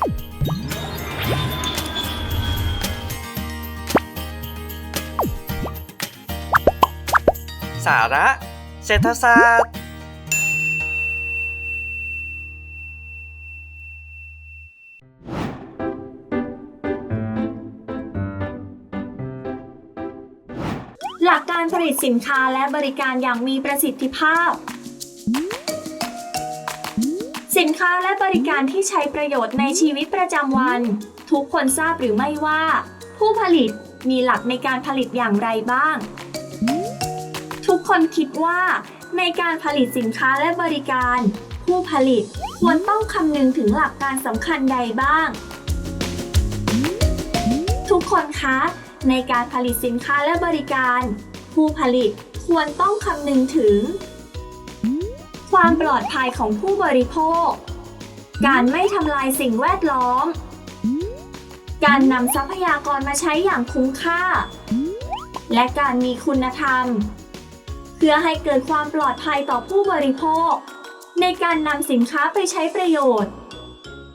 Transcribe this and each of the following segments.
สาระ เศรษฐศาสตร์ หลักการผลิตสินค้าและบริการอย่างมีประสิทธิภาพ สินค้าและบริการที่ใช้ประโยชน์ในชีวิตประจำวัน ทุกคนทราบหรือไม่ว่า ผู้ผลิตมีหลักในการผลิตอย่างไรบ้าง ทุกคนคิดว่า ในการผลิตสินค้าและบริการ ผู้ผลิตควรต้องคำนึงถึงหลักการสำคัญใดบ้าง ทุกคนคะ ในการผลิตสินค้าและบริการ ผู้ผลิตควรต้องคำนึงถึง ความปลอดภัยของผู้บริโภค การไม่ทำลายสิ่งแวดล้อม การนำทรัพยากรมาใช้อย่างคุ้มค่า และการมีคุณธรรม เพื่อให้เกิดความปลอดภัยต่อผู้บริโภค ในการนำสินค้าไปใช้ประโยชน์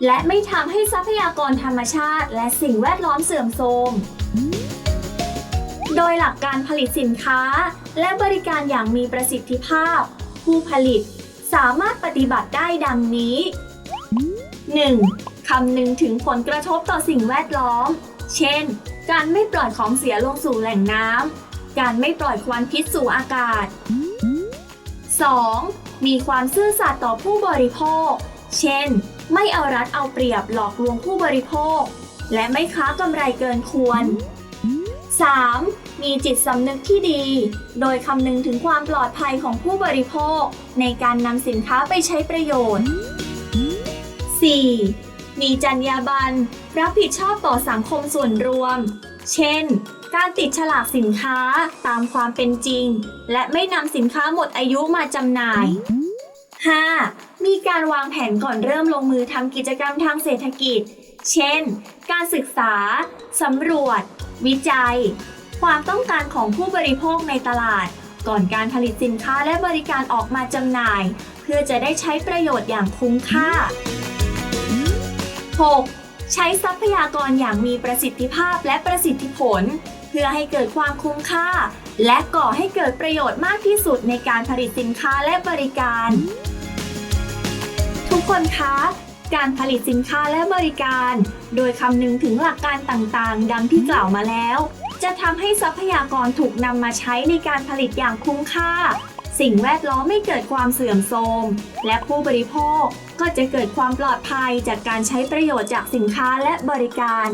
และไม่ทำให้ทรัพยากรธรรมชาติ และสิ่งแวดล้อมเสื่อมโทรมโดยหลักการผลิตสินค้าและบริการอย่างมีประสิทธิภาพ ผู้ผลิต สามารถปฏิบัติได้ดังนี้ 1. คำนึงถึงผลกระทบต่อสิ่งแวดล้อม เช่น การไม่ปล่อยของเสียลงสู่แหล่งน้ำ การไม่ปล่อยควันพิษสู่อากาศ 2. มีความซื่อสัตย์ต่อผู้บริโภค เช่น ไม่เอารัดเอาเปรียบหลอกลวงผู้บริโภค และไม่ค้ากำไรเกินควร 3. มีจิตสำนึกที่ดี โดยคำนึงถึงความปลอดภัยของผู้บริโภค ในการนำสินค้าไปใช้ประโยชน์ 4. มีจรรยาบรรณรับผิดชอบต่อสังคมส่วนรวม เช่น การติดฉลากสินค้าตามความเป็นจริง และไม่นำสินค้าหมดอายุมาจำหน่าย 5. มีการวางแผนก่อนเริ่มลงมือทำกิจกรรมทางเศรษฐกิจ เช่น การศึกษา สำรวจ วิจัย ความต้องการของผู้บริโภคในตลาด ก่อนการผลิตสินค้าและบริการออกมาจำหน่าย เพื่อจะได้ใช้ประโยชน์อย่างคุ้มค่า 6. ใช้ทรัพยากรอย่างมีประสิทธิภาพและประสิทธิผล เพื่อให้เกิดความคุ้มค่า และก่อให้เกิดประโยชน์มากที่สุดในการผลิตสินค้าและบริการ กคนคะ การผลิตสินค้าและบริการ โดยคำนึงถึงหลักการต่างๆ ดังที่กล่าวมาแล้ว จะทำให้ทรัพยากรถูกนำมาใช้ในการผลิตอย่างคุ้มค่า สิ่งแวดล้อมไม่เกิดความเสื่อมโทรม และผู้บริโภคก็จะเกิดความปลอดภัยจากการใช้ประโยชน์จากสินค้าและบริการ